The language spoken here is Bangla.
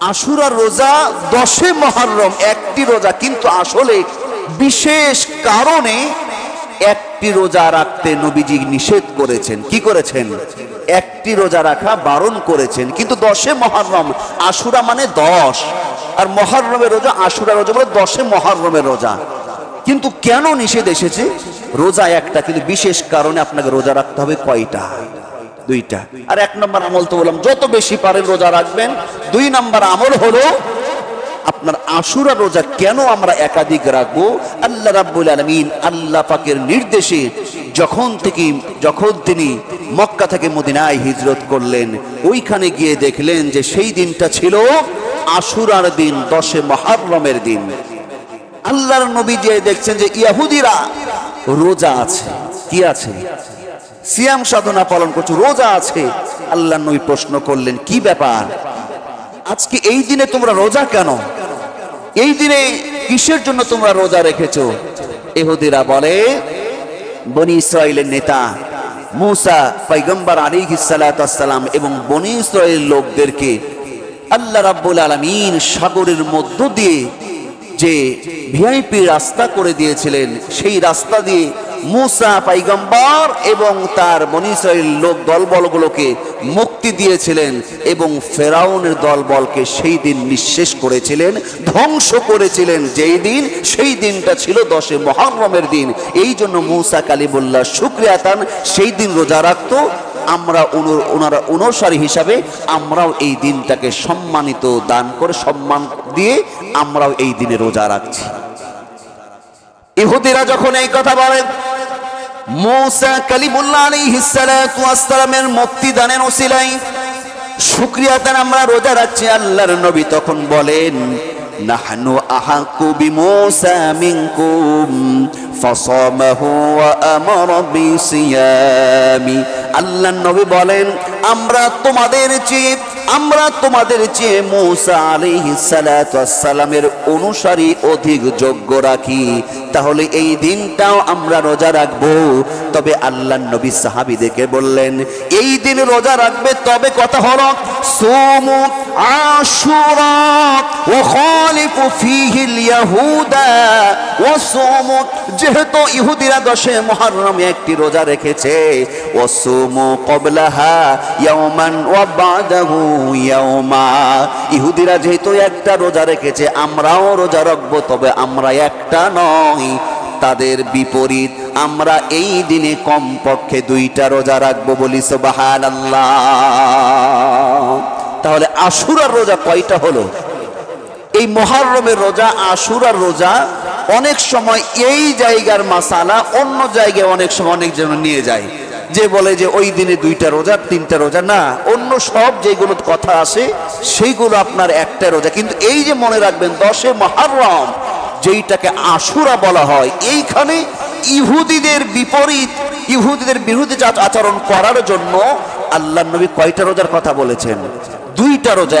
আশুরার রোজা দশে মহরম, একটি রোজা, কিন্তু আসলে বিশেষ কারণে একটি রোজা রাখতে নবীজি নিষেধ করেছেন। কি করেছেন? একটি রোজা রাখা বারণ করেছেন। কিন্তু দশে মহরম, আশুরা মানে দশ। আর মহরমের রোজা, আশুরা রোজা বলে দশে মহরমের রোজা। কিন্তু কেন নিষেধ এসেছে? রোজা একটা, কিন্তু বিশেষ কারণে আপনাকে রোজা রাখতে হবে কয়টা? দুইটা। আর এক নম্বর আমল তো বললাম, যত বেশি পারেন রোজা রাখবেন, দুই নম্বর আমল হলো আপনার আশুরা রোজা কেন আমরা একাধিক রাখব? আল্লাহ রাব্বুল আলমিন আল্লাহ পাকের নির্দেশে যখন থেকে, যখন তিনি মক্কা থেকে মদিনায় হিজরত করলেন, ওইখানে গিয়ে দেখলেন যে সেই দিনটা ছিল আশুরার দিন, দশে মহারমের দিন। আল্লাহর নবী যে দেখছেন যে ইয়াহুদিরা, রোজা আছে। কি আছে? সিয়াম সাধনা পালন করছে, রোজা আছে। আল্লাহ নবী প্রশ্ন করলেন, কি ব্যাপার? আজকে এই দিনে তোমরা রোজা কেন? এই দিনে কিসের জন্য তোমরা রোজা রেখেছো? এহুদিরা বলে, বনি ইসরায়েলের নেতা মুসা পৈগম্বর আলী সালাম এবং বনি ইসরায়েল লোকদেরকে আল্লাহ রাব্বুল আলমিন সাগরের মধ্য দিয়ে যে ভিআইপি রাস্তা করে দিয়েছিলেন, সেই রাস্তা দিয়ে মুসা পাইগম্বর এবং তার বনিসের লোক দলবলগুলোকে মুক্তি দিয়েছিলেন এবং ফেরাউনের দলবলকে সেই দিন নিঃশেষ করেছিলেন, ধ্বংস করেছিলেন। যেই দিন, সেই দিনটা ছিল দশে মহরমের দিন। এই জন্য মুসা কালিবুল্লাহ শুক্রিয়াতান সেই দিন রোজা রাখতো। আমরা ওনারা অনুসারী হিসাবে আমরাও এই দিনটাকে সম্মানিত দান করে সম্মান দিয়ে আমরাও এই দিনে রোজা রাখছি। ইহুদিরা যখন এই কথা বলেন মৌসা কালিমুল্লাহ আলাইহিস সালাতু ওয়াস সালামের মুক্তি দানের ওসিলাই শুকরিয়া দেন আমরা রোজা রাখছি। আল্লাহর নবী তখন বলেন, নাহনু বিসিয়ামি। নবী বলেন, আমরা তোমাদের চেয়ে আমরা তোমাদের চেয়ে মৌসা আলী সালামের অনুসারী অধিক যোগ্য রাখি, তাহলে এই দিনটাও আমরা রোজা রাখব। তবে আল্লাহ নবী সাহাবিদেরকে বললেন, এই দিন রোজা রাখবে তবে কথা হল, সোম আশুরা যেহেতু ইহুদিরা দশে মুহররমে একটি রোজা রেখেছে ও সোমু কবলাহা ইয়াওমান ওয়া বাদাহু ইয়াওমা। ইহুদিরা যেহেতু একটা রোজা রেখেছে, আমরাও রোজা রাখব, তবে আমরা একটা নয় তাদের বিপরীত, আমরা এই দিনে কমপক্ষে দুইটা রোজা রাখব বলি সোবাহান তাহলে আশুরার রোজা কয়টা হলো? এই মহারমের রোজা, আশুরার রোজা, অনেক সময় এই জায়গার মাসালা অন্য জায়গায় অনেক সময় অনেক জন নিয়ে যায়। যে বলে যে ওই দিনে দুইটা রোজা, তিনটা রোজা, না, অন্য সব যেগুলো কথা আসে সেইগুলো আপনার একটা রোজা। কিন্তু এই যে মনে রাখবেন, দশে মহারম, যেইটাকে আশুরা বলা হয়, এইখানে ইহুদিদের বিপরীত, ইহুদিদের বিরুদ্ধে আচরণ করার জন্য আল্লাহ নবী কয়টা রোজার কথা বলেছেন? দুইটা রোজা।